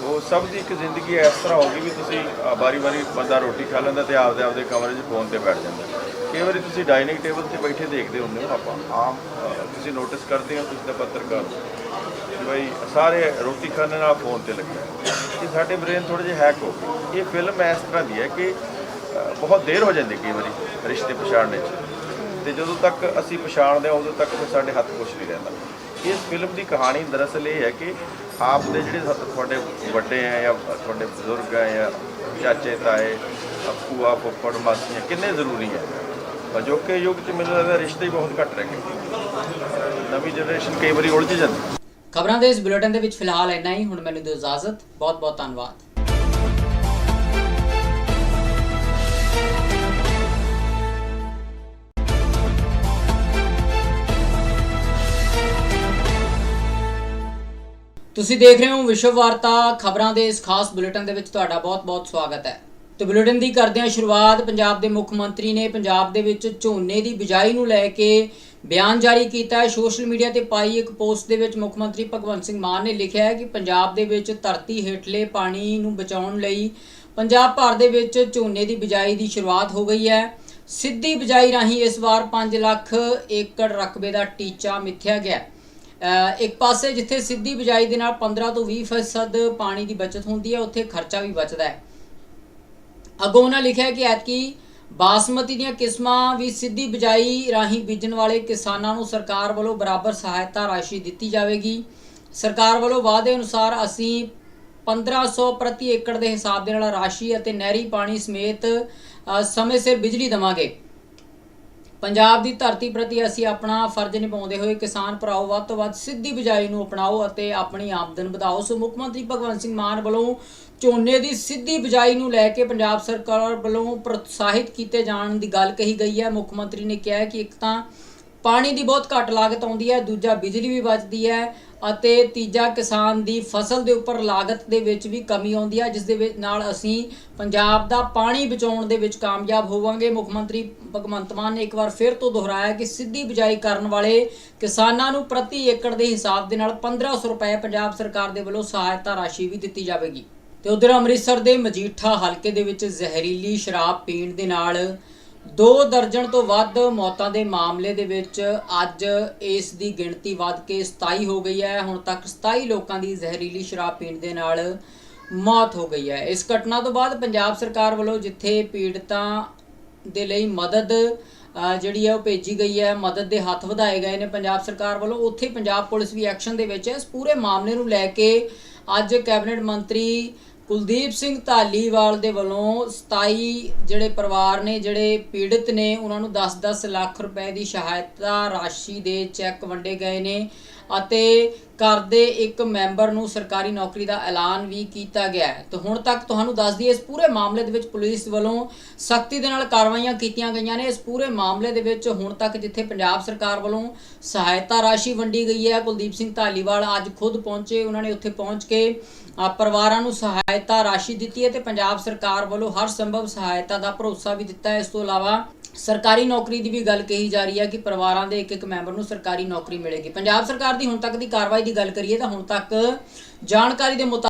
ਉਹ ਸਭ ਦੀ ਇੱਕ ਜ਼ਿੰਦਗੀ ਇਸ ਤਰ੍ਹਾਂ ਹੋ ਗਈ ਵੀ ਤੁਸੀਂ ਵਾਰੀ-ਵਾਰੀ ਬੰਦਾ ਰੋਟੀ ਖਾ ਲੈਂਦਾ ਤੇ ਆਪਦੇ ਆਪਦੇ ਕਮਰੇ 'ਚ ਫੋਨ ਤੇ ਬੈਠ ਜਾਂਦਾ। ਕਈ ਵਾਰੀ ਤੁਸੀਂ ਡਾਈਨਿੰਗ ਟੇਬਲ ਤੇ ਬੈਠੇ ਦੇਖਦੇ ਹੁੰਦੇ ਹੋ ਆਪਾਂ। ਆਮ ਤੁਸੀਂ ਨੋਟਿਸ ਕਰਦੇ ਹੋ, ਤੁਸੀਂ ਤਾਂ ਪੱਤਰਕਾਰ ਬਈ ਸਾਰੇ ਰੋਟੀ ਖਾਣ ਨਾਲ ਫੋਨ ਤੇ ਲੱਗੇ। ਹੋਏ। ਇਹ ਸਾਡੇ ਬ੍ਰੇਨ ਥੋੜੇ ਜਿਹਾ ਹੈਕ ਹੋ ਗਏ। ਇਹ ਫਿਲਮ ਇਸ ਤਰ੍ਹਾਂ ਦੀ ਹੈ ਕਿ ਬਹੁਤ ਦੇਰ ਹੋ ਜਾਂਦੀ ਕਈ ਵਾਰੀ ਰਿਸ਼ਤੇ ਪਛਾਣਨੇ 'ਚ। ਤੇ ਜਦੋਂ ਤੱਕ ਅਸੀਂ ਪਛਾਣਦੇ ਹਾਂ, ਉਦੋਂ ਤੱਕ ਫਿਰ ਸਾਡੇ ਹੱਥ ਕੁਛ ਨਹੀਂ ਰਹਿੰਦਾ। ਇਸ ਫਿਲਮ ਦੀ ਕਹਾਣੀ ਦਰਅਸਲ ਇਹ ਹੈ ਕਿ ਆਪ ਦੇ ਜਿਹੜੇ ਤੁਹਾਡੇ ਵੱਡੇ ਹੈ ਜਾਂ ਤੁਹਾਡੇ ਬਜ਼ੁਰਗ ਹੈ ਜਾਂ ਚਾਚੇ, ਤਾਏ ਭੂਆ ਫੁੱਫੜ ਮਾਸੀਆਂ ਕਿੰਨੇ ਜ਼ਰੂਰੀ ਹੈ? ਅਜੋਕੇ ਯੁੱਗ 'ਚ ਮੈਨੂੰ ਲੱਗਦਾ ਰਿਸ਼ਤੇ ਹੀ ਬਹੁਤ ਘੱਟ ਰਹਿ ਗਏ। ਨਵੀਂ ਜਨਰੇਸ਼ਨ ਕਈ ਵਾਰੀ ਉਲਝ ਜਾਂਦੀ। ਖਬਰਾਂ ਦੇ ਇਸ ਬੁਲੇਟਿਨ ਦੇ ਵਿੱਚ ਫਿਲਹਾਲ ਇੰਨਾ ਹੀ। ਹੁਣ ਮੈਨੂੰ ਦਿਓ ਇਜਾਜ਼ਤ। ਬਹੁਤ ਬਹੁਤ ਧੰਨਵਾਦ। ਤੁਸੀਂ ਦੇਖ ਰਹੇ ਹੋ ਵਿਸ਼ਵ ਵਾਰਤਾ। ਖਬਰਾਂ ਦੇ ਇਸ ਖਾਸ ਬੁਲੇਟਿਨ ਦੇ ਵਿੱਚ ਤੁਹਾਡਾ ਬਹੁਤ-ਬਹੁਤ ਸਵਾਗਤ ਹੈ। ਤੇ ਬੁਲੇਟਿਨ ਦੀ ਕਰਦੇ ਹਾਂ ਸ਼ੁਰੂਆਤ। ਪੰਜਾਬ ਦੇ ਮੁੱਖ ਮੰਤਰੀ ਨੇ ਪੰਜਾਬ ਦੇ ਵਿੱਚ ਝੋਨੇ ਦੀ ਬਿਜਾਈ ਨੂੰ ਲੈ ਕੇ ਬਿਆਨ ਜਾਰੀ ਕੀਤਾ ਹੈ। ਸੋਸ਼ਲ ਮੀਡੀਆ ਤੇ ਪਾਈ ਇੱਕ ਪੋਸਟ ਦੇ ਵਿੱਚ ਮੁੱਖ ਮੰਤਰੀ ਭਗਵੰਤ ਸਿੰਘ ਮਾਨ ਨੇ ਲਿਖਿਆ ਹੈ ਕਿ ਪੰਜਾਬ ਦੇ ਵਿੱਚ ਧਰਤੀ ਹੇਠਲੇ ਪਾਣੀ ਨੂੰ ਬਚਾਉਣ ਲਈ ਪੰਜਾਬ ਭਰ ਦੇ ਵਿੱਚ ਝੋਨੇ ਦੀ ਬਿਜਾਈ ਦੀ ਸ਼ੁਰੂਆਤ ਹੋ ਗਈ ਹੈ। ਸਿੱਧੀ ਬਿਜਾਈ ਰਾਹੀਂ ਇਸ ਵਾਰ 5 ਲੱਖ ਏਕੜ ਰਕਬੇ ਦਾ ਟੀਚਾ ਮਿੱਥਿਆ ਗਿਆ ਹੈ। ਇੱਕ ਪਾਸੇ ਜਿੱਥੇ ਸਿੱਧੀ ਬਿਜਾਈ ਦੇ ਨਾਲ 15 ਤੋਂ 20% ਪਾਣੀ ਦੀ ਬਚਤ ਹੁੰਦੀ ਹੈ, ਉੱਥੇ ਖਰਚਾ ਵੀ ਬਚਦਾ ਹੈ। ਅੱਗੋਂ ਉਹਨਾਂ ਲਿਖਿਆ ਕਿ ਐਤਕੀ ਬਾਸਮਤੀ ਦੀਆਂ ਕਿਸਮਾਂ ਵੀ ਸਿੱਧੀ ਬਿਜਾਈ ਰਾਹੀਂ ਬੀਜਣ ਵਾਲੇ ਕਿਸਾਨਾਂ ਨੂੰ ਸਰਕਾਰ ਵੱਲੋਂ ਬਰਾਬਰ ਸਹਾਇਤਾ ਰਾਸ਼ੀ ਦਿੱਤੀ ਜਾਵੇਗੀ। ਸਰਕਾਰ ਵੱਲੋਂ ਵਾਅਦੇ ਅਨੁਸਾਰ ਅਸੀਂ 1500 ਪ੍ਰਤੀ ਏਕੜ ਦੇ ਹਿਸਾਬ ਦੇ ਨਾਲ ਰਾਸ਼ੀ ਅਤੇ ਨਹਿਰੀ ਪਾਣੀ ਸਮੇਤ ਸਮੇਂ ਸਿਰ ਬਿਜਲੀ ਦੇਵਾਂਗੇ। ਪੰਜਾਬ ਦੀ ਧਰਤੀ ਪ੍ਰਤੀ ਅਸੀਂ ਆਪਣਾ ਫਰਜ਼ ਨਿਭਾਉਂਦੇ ਹੋਏ ਕਿਸਾਨ ਭਰਾਓ, ਵੱਧ ਤੋਂ ਵੱਧ ਸਿੱਧੀ ਬਿਜਾਈ ਨੂੰ ਅਪਣਾਓ ਅਤੇ ਆਪਣੀ ਆਮਦਨ ਵਧਾਓ। ਸੋ ਮੁੱਖ ਮੰਤਰੀ ਭਗਵੰਤ ਸਿੰਘ ਮਾਨ ਵੱਲੋਂ ਝੋਨੇ ਦੀ ਸਿੱਧੀ ਬਿਜਾਈ ਨੂੰ ਲੈ ਕੇ ਪੰਜਾਬ ਸਰਕਾਰ ਵੱਲੋਂ ਪ੍ਰੋਤਸਾਹਿਤ ਕੀਤੇ ਜਾਣ ਦੀ ਗੱਲ ਕਹੀ ਗਈ ਹੈ। ਮੁੱਖ ਮੰਤਰੀ ਨੇ ਕਿਹਾ ਕਿ ਇੱਕ ਤਾਂ ਪਾਣੀ ਦੀ ਬਹੁਤ ਘੱਟ ਲਾਗਤ ਆਉਂਦੀ ਹੈ, ਦੂਜਾ ਬਿਜਲੀ ਵੀ ਬਚਦੀ ਹੈ ਅਤੇ ਤੀਜਾ ਕਿਸਾਨ ਦੀ ਫਸਲ ਦੇ ਉੱਪਰ ਲਾਗਤ ਦੇ ਵਿੱਚ ਵੀ ਕਮੀ ਆਉਂਦੀ ਹੈ, ਜਿਸ ਦੇ ਵਿੱਚ ਨਾਲ ਅਸੀਂ ਪੰਜਾਬ ਦਾ ਪਾਣੀ ਬਚਾਉਣ ਦੇ ਵਿੱਚ ਕਾਮਯਾਬ ਹੋਵਾਂਗੇ। ਮੁੱਖ ਮੰਤਰੀ ਭਗਵੰਤ ਮਾਨ ਨੇ ਇੱਕ ਵਾਰ ਫਿਰ ਤੋਂ ਦੁਹਰਾਇਆ ਕਿ ਸਿੱਧੀ ਬਿਜਾਈ ਕਰਨ ਵਾਲੇ ਕਿਸਾਨਾਂ ਨੂੰ ਪ੍ਰਤੀ ਏਕੜ ਦੇ ਹਿਸਾਬ ਦੇ ਨਾਲ 1500 ਰੁਪਏ ਪੰਜਾਬ ਸਰਕਾਰ ਦੇ ਵੱਲੋਂ ਸਹਾਇਤਾ ਰਾਸ਼ੀ ਵੀ ਦਿੱਤੀ ਜਾਵੇਗੀ। ਤੇ ਉਧਰ ਅੰਮ੍ਰਿਤਸਰ ਦੇ ਮਜੀਠਾ ਹਲਕੇ ਦੇ ਵਿੱਚ ਜ਼ਹਿਰੀਲੀ ਸ਼ਰਾਬ ਪੀਣ ਦੇ ਨਾਲ ਦੋ ਦਰਜਨ ਤੋਂ ਵੱਧ ਮੌਤਾਂ ਦੇ ਮਾਮਲੇ ਦੇ ਵਿੱਚ ਅੱਜ ਇਸ ਦੀ ਗਿਣਤੀ ਵੱਧ ਕੇ 27 ਹੋ ਗਈ ਹੈ। ਹੁਣ ਤੱਕ 27 ਲੋਕਾਂ ਦੀ ਜ਼ਹਿਰੀਲੀ ਸ਼ਰਾਬ ਪੀਣ ਦੇ ਨਾਲ ਮੌਤ ਹੋ ਗਈ ਹੈ। ਇਸ ਘਟਨਾ ਤੋਂ ਬਾਅਦ ਪੰਜਾਬ ਸਰਕਾਰ ਵੱਲੋਂ ਜਿੱਥੇ ਪੀੜਤਾਂ ਦੇ ਲਈ ਮਦਦ ਜਿਹੜੀ ਹੈ ਉਹ ਭੇਜੀ ਗਈ ਹੈ, ਮਦਦ ਦੇ ਹੱਥ ਵਧਾਏ ਗਏ ਨੇ ਪੰਜਾਬ ਸਰਕਾਰ ਵੱਲੋਂ, ਉੱਥੇ ਪੰਜਾਬ ਪੁਲਿਸ ਵੀ ਐਕਸ਼ਨ ਦੇ ਵਿੱਚ ਹੈ। ਇਸ ਪੂਰੇ ਮਾਮਲੇ ਨੂੰ ਲੈ ਕੇ ਅੱਜ ਕੈਬਨਿਟ ਮੰਤਰੀ ਕੁਲਦੀਪ ਸਿੰਘ ਧਾਲੀਵਾਲ ਦੇ ਵੱਲੋਂ 27 ਜਿਹੜੇ ਪਰਿਵਾਰ ਨੇ, ਜਿਹੜੇ ਪੀੜਤ ਨੇ, ਉਹਨਾਂ ਨੂੰ 10-10 ਲੱਖ ਰੁਪਏ ਦੀ ਸਹਾਇਤਾ ਰਾਸ਼ੀ ਦੇ ਚੈੱਕ ਵੰਡੇ ਗਏ ਨੇ ਅਤੇ ਘਰ ਦੇ ਇੱਕ ਮੈਂਬਰ ਨੂੰ ਸਰਕਾਰੀ ਨੌਕਰੀ ਦਾ ਐਲਾਨ ਵੀ ਕੀਤਾ ਗਿਆ ਹੈ। ਤੇ ਹੁਣ ਤੱਕ ਤੁਹਾਨੂੰ ਦੱਸ ਦਈਏ, ਇਸ ਪੂਰੇ ਮਾਮਲੇ ਦੇ ਵਿੱਚ ਪੁਲਿਸ ਵੱਲੋਂ ਸਖਤੀ ਦੇ ਨਾਲ ਕਾਰਵਾਈਆਂ ਕੀਤੀਆਂ ਗਈਆਂ ਨੇ। ਇਸ ਪੂਰੇ ਮਾਮਲੇ ਦੇ ਵਿੱਚ ਹੁਣ ਤੱਕ ਜਿੱਥੇ ਪੰਜਾਬ ਸਰਕਾਰ ਵੱਲੋਂ ਸਹਾਇਤਾ ਰਾਸ਼ੀ ਵੰਡੀ ਗਈ ਹੈ, ਕੁਲਦੀਪ ਸਿੰਘ ਧਾਲੀਵਾਲ ਅੱਜ ਖੁਦ ਪਹੁੰਚੇ, ਉਹਨਾਂ ਨੇ ਉੱਥੇ ਪਹੁੰਚ ਕੇ ਪਰਿਵਾਰਾਂ ਨੂੰ ਸਹਾਇਤਾ ਰਾਸ਼ੀ ਦਿੱਤੀ ਹੈ ਤੇ ਪੰਜਾਬ ਸਰਕਾਰ ਵੱਲੋਂ ਹਰ ਸੰਭਵ ਸਹਾਇਤਾ ਦਾ ਭਰੋਸਾ ਵੀ ਦਿੱਤਾ ਹੈ। ਇਸ ਤੋਂ ਇਲਾਵਾ ਸਰਕਾਰੀ ਨੌਕਰੀ ਦੀ ਵੀ ਗੱਲ ਕਹੀ ਜਾ ਰਹੀ ਹੈ ਕਿ ਪਰਿਵਾਰਾਂ ਦੇ ਇੱਕ ਇੱਕ ਮੈਂਬਰ ਨੂੰ ਸਰਕਾਰੀ ਨੌਕਰੀ ਮਿਲੇਗੀ। ਪੰਜਾਬ ਸਰਕਾਰ ਦੀ ਹੁਣ ਤੱਕ ਦੀ ਕਾਰਵਾਈ ਦੀ ਗੱਲ ਕਰੀਏ ਤਾਂ ਹੁਣ ਤੱਕ ਜਾਣਕਾਰੀ ਦੇ ਮੁਤਾਬਕ